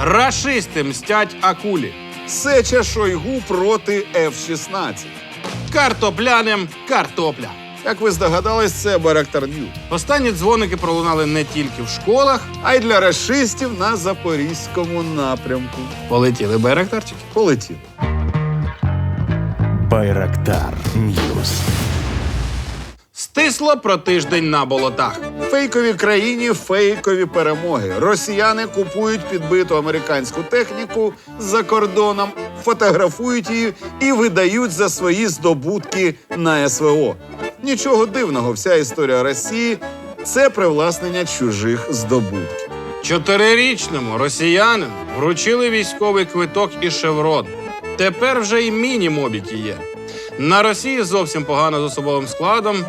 Рашисти мстять акулі. Сеча Шойгу проти F-16. Картопляним картопля. Як ви здогадались, це Барактар Нью. Останні дзвоники пролунали не тільки в школах, А й для рашистів на запорізькому напрямку. полетіли байрактарчики. Полетіли. Байрактар Ньюс. Стисло про тиждень на болотах. Фейкові країні фейкові перемоги. Росіяни купують підбиту американську техніку за кордоном, фотографують її і видають за свої здобутки на СВО. Нічого дивного, вся історія Росії це привласнення чужих здобутків. Чотирирічному росіянину вручили військовий квиток і шеврон. Тепер вже й міні-мобіки є. На Росії зовсім погано з особовим складом.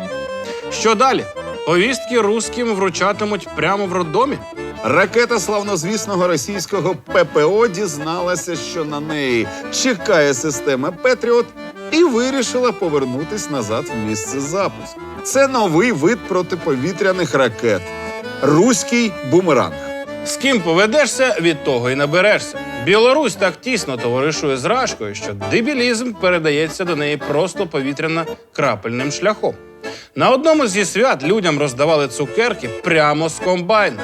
Що далі? Повістки русським вручатимуть прямо в роддомі. Ракета славнозвісного російського ППО дізналася, що на неї чекає система Петріот, і вирішила повернутись назад в місце запуску. Це новий вид протиповітряних ракет руський бумеранг. З ким поведешся, від того і наберешся. Білорусь так тісно товаришує з Рашкою, що дебілізм передається до неї просто повітряно-крапельним шляхом. На одному зі свят людям роздавали цукерки прямо з комбайну.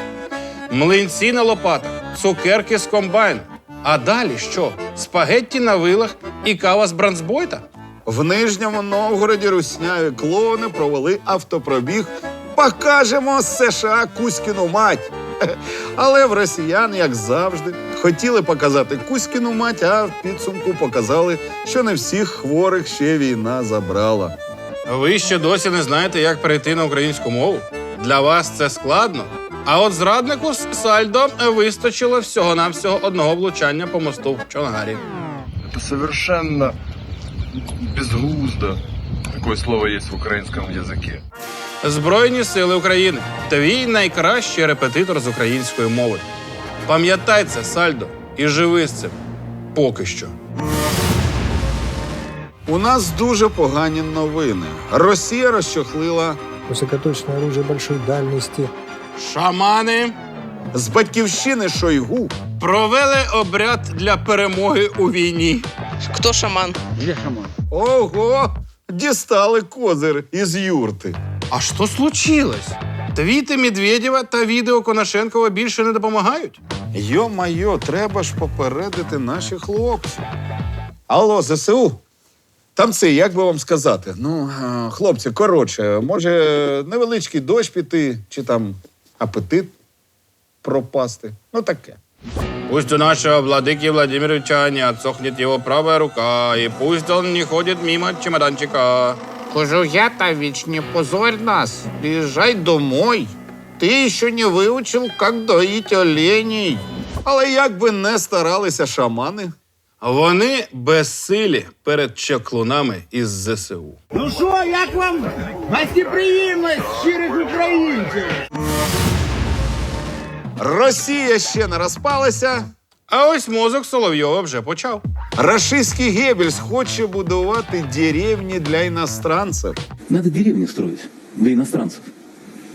Млинці на лопатах, цукерки з комбайну. А далі що? Спагетті на вилах і кава з бранцбойта? В Нижньому Новгороді русняві клоуни провели автопробіг. Покажемо США Кузькіну мать. Але в росіян, як завжди, хотіли показати Кузькіну мать, а в підсумку показали, що не всіх хворих ще війна забрала. Ви ще досі не знаєте, як перейти на українську мову? Для вас це складно. А от зраднику з сальдо вистачило всього-навсього одного влучання по мосту в Чонгарі. Это совершенно безглуздо. Такое слово есть в украинском языке. Збройні сили України. Твій найкращий репетитор з української мови. Пам'ятай це, сальдо, і живи з цим. Поки що. У нас дуже погані новини. Росія розчохлила высокоточное оружие большой дальности, Шамани з батьківщини Шойгу. провели обряд для перемоги у війні. Кто шаман? Ого! Дістали козир із юрти. А що случилось? Твіти Медведєва та відео Конашенкова більше не допомагають? Йо-майо, треба ж попередити наших хлопців. Алло, ЗСУ. Там це, як би вам сказати? Ну, е, хлопці, коротше, може, невеличкий дощ піти, чи там апетит пропасти. Ну таке. Пусть у нашего владыки Владимировича не отсохнет его правая рука, и пусть он не ходит мимо чемоданчика. Кожугятович, не позорь нас. Приезжай домой. Ти ще не вивчив, як доїть оленей. Але як би не старалися шамани, Вони безсилі перед чаклунами із ЗСУ. Ну що, як вам гостеприємність щирих українців? Росія ще не розпалася. А ось мозок Соловйова вже почав. Рашистський Геббельс хоче будувати деревні для іностранців. Надо деревни строить для иностранцев.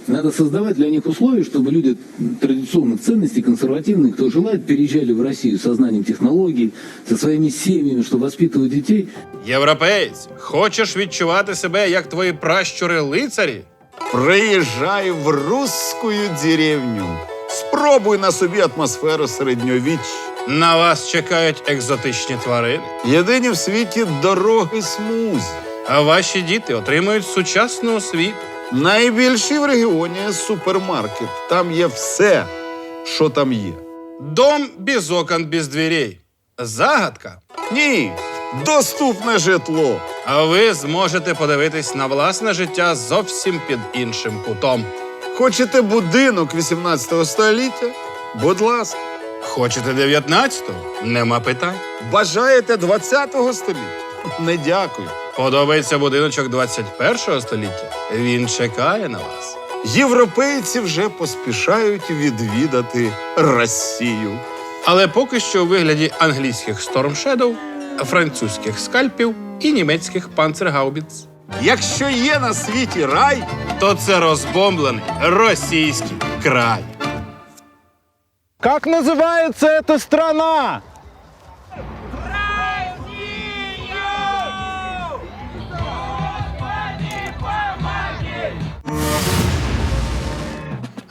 Надо создавать для них условия, чтобы люди традиционных ценностей, консервативные, кто желает, переезжали в Россию со знанием технологий, со своими семьями, чтобы воспитывать детей. Європеєць, хочеш відчувати себе як твої пращури лицарі? Приїжджай в русскую деревню. Спробуй на собі атмосферу середньовіччя. На вас чекають екзотичні тварини, Єдині в світі дороги смузі. а ваші діти отримують сучасну освіту. Найбільший в регіоні супермаркет. Там є все, що там є. Дом без окон, без дверей. Загадка. Ні, доступне житло. А ви зможете подивитись на власне життя зовсім під іншим кутом. Хочете будинок 18 століття? Будь ласка. Хочете 19-го? Нема питань. Бажаєте 20 століття? Не дякую. Подобається будиночок 21-го століття? Він чекає на вас. Європейці вже поспішають відвідати Росію. Але поки що у вигляді англійських Storm французьких скальпів і німецьких панцергаубіц. Якщо є на світі рай, То це розбомблений російський край. Как называется эта страна?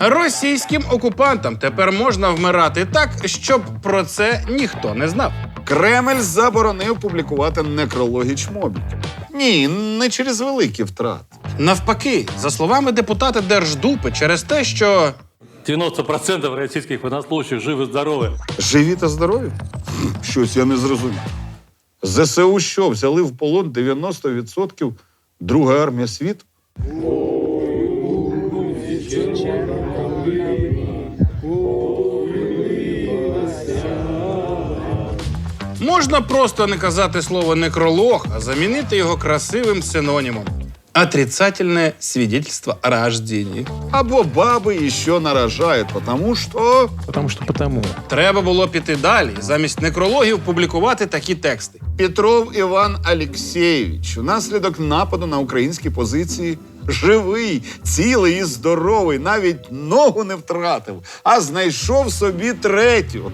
Російським окупантам тепер можна вмирати так, щоб про це ніхто не знав. Кремль заборонив публікувати некрологи чмобіків. Ні, не через великі втрати. Навпаки, за словами депутата Держдупи, через те, що 90% российских военнослужащих живы-здоровы. Живі та здорові? Щось я не зрозумів. ЗСУ що, взяли в полон 90% Друга армія світу? Можна просто не казати слово некролог, а замінити його красивим синонімом. Отрицательне свідетельство о рождении. Або баби іще наражають, тому що Потому что потому. Треба було піти далі і замість некрологів публікувати такі тексти. Петров Іван Алексєєвич унаслідок нападу на українські позиції живий, цілий і здоровий, навіть ногу не втратив, а знайшов собі третю,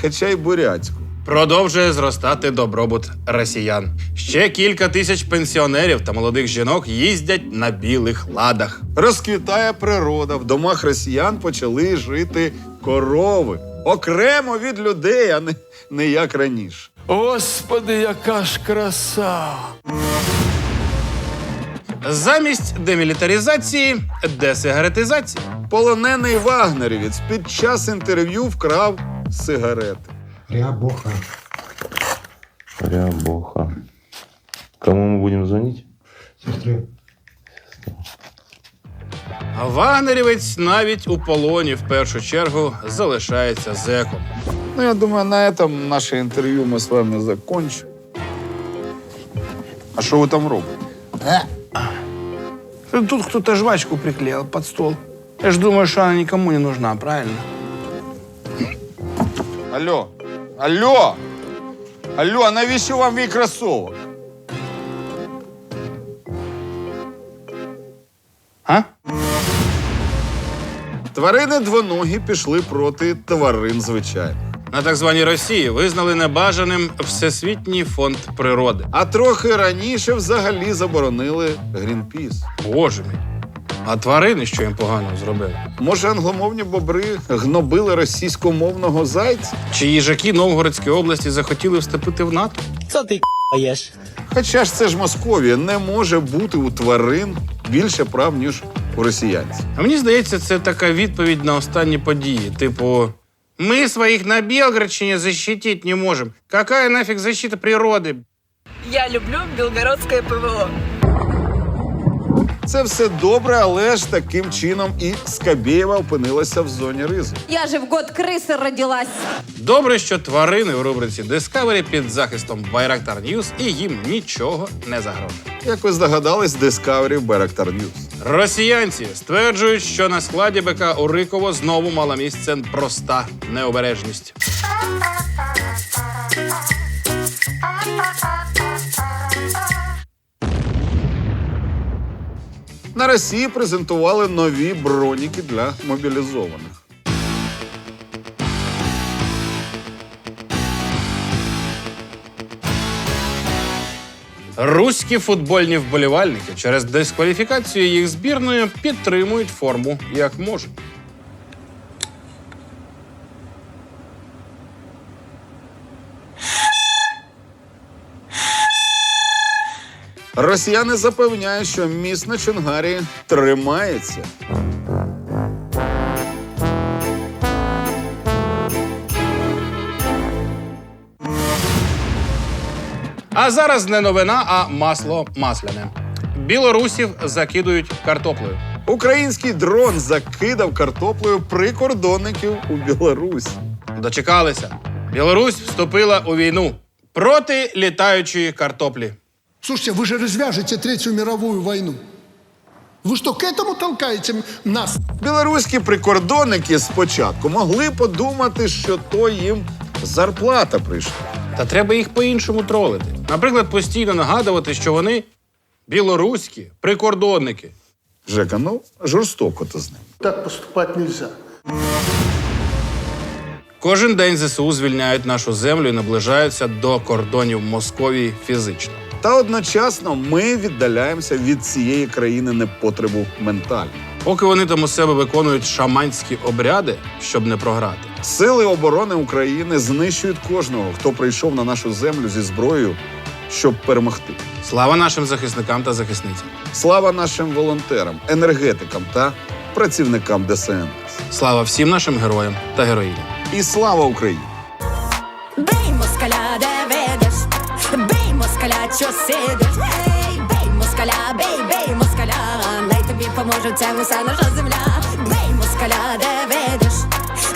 хоча й бурятську. Продовжує зростати добробут росіян. Ще кілька тисяч пенсіонерів та молодих жінок їздять на білих ладах. Розквітає природа. В домах росіян почали жити корови. Окремо від людей, а не, не як раніше. Господи, яка ж краса! Замість демілітаризації десигаретизації. Полонений вагнерівець під час інтерв'ю вкрав сигарети. Рябоха. Рябоха. Кому мы будем звонить? Сестры. А вагнерівець навіть у полоні в першу чергу залишається зеком. Ну, я думаю, на этом наше інтерв'ю ми з вами закончимо. А що ви там робите? Тут кто-то жвачку приклеил под стол. Я ж думаю, что она никому не нужна, правильно? Алло, алло! Алло, а навіщо вам мій кросовок? А? Тварини двоногі пішли проти тварин звичайних. На так званій Росії визнали небажаним Всесвітній фонд природи. А трохи раніше взагалі заборонили Грінпіс. Боже мій. А тварини, що їм погано зробили? Може, англомовні бобри гнобили російськомовного зайця? Чи їжаки Новгородської області захотіли вступити в НАТО? Це ти єш? Хоча ж це ж Московія, не може бути у тварин більше прав, ніж у росіянців. А мені здається, це така відповідь на останні події. Типу, ми своїх на Білгородщині защитить не можемо. Какая нафіг защита природи? Я люблю белгородское ПВО. Це все добре, але ж таким чином і Скабєєва опинилася в зоні ризику. Я же в год крысы родилась. Добре, що тварини в рубриці Discovery під захистом Байрактар News і їм нічого не загрожує. Як ви здогадались, Discovery Беректар News. Росіянці стверджують, що на складі БК Уриково знову мала місце проста необережність. На Росії презентували нові броніки для мобілізованих. Руські футбольні вболівальники через дискваліфікацію їх збірної підтримують форму як можуть. Росіяни запевняють, що міст на Чонгарі тримається. А зараз не новина, а масло масляне. Білорусів закидують картоплею. Український дрон закидав картоплею прикордонників у Білорусі. Дочекалися. Білорусь вступила у війну проти літаючої картоплі. Слушайте, вы же развяжете Третью мировую войну. Вы что, к этому толкаете нас? Білоруські прикордонники спочатку могли подумати, що то їм зарплата прийшла. Та треба їх по-іншому тролити. Наприклад, постійно нагадувати, що вони білоруські прикордонники. Жека, ну жорстоко то з ним. Так поступать нельзя. Кожен день ЗСУ звільняють нашу землю і наближаються до кордонів Московії фізично. Та одночасно ми віддаляємося від цієї країни непотребу ментально. Поки вони там у себе виконують шаманські обряди, щоб не програти. Сили оборони України знищують кожного, хто прийшов на нашу землю зі зброєю, щоб перемогти. Слава нашим захисникам та захисницям! Слава нашим волонтерам, енергетикам та працівникам ДСНС. Слава всім нашим героям та героїням! І слава Україні! Що сидиш. Ей, бей москаля, бей, бей москаля, най тобі поможе це уся наша земля. Бей москаля, де ведеш,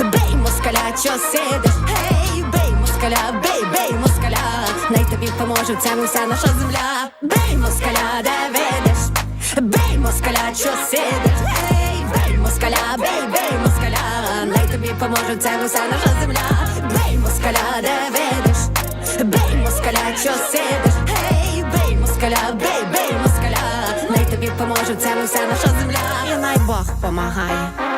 бей москаля, що сидиш. Ей, бей москаля, бей, бей москаля, най тобі поможе це уся наша земля. Бей москаля, де ведеш, бей москаля, що сидиш. Ей, бей москаля, бей, бей москаля, най тобі поможе це уся наша земля. Бей москаля, де ведеш, бей москаля, що сидиш. Москаля, бей, бей москаля, най тобі поможе це вся наша земля. І най Бог помагає.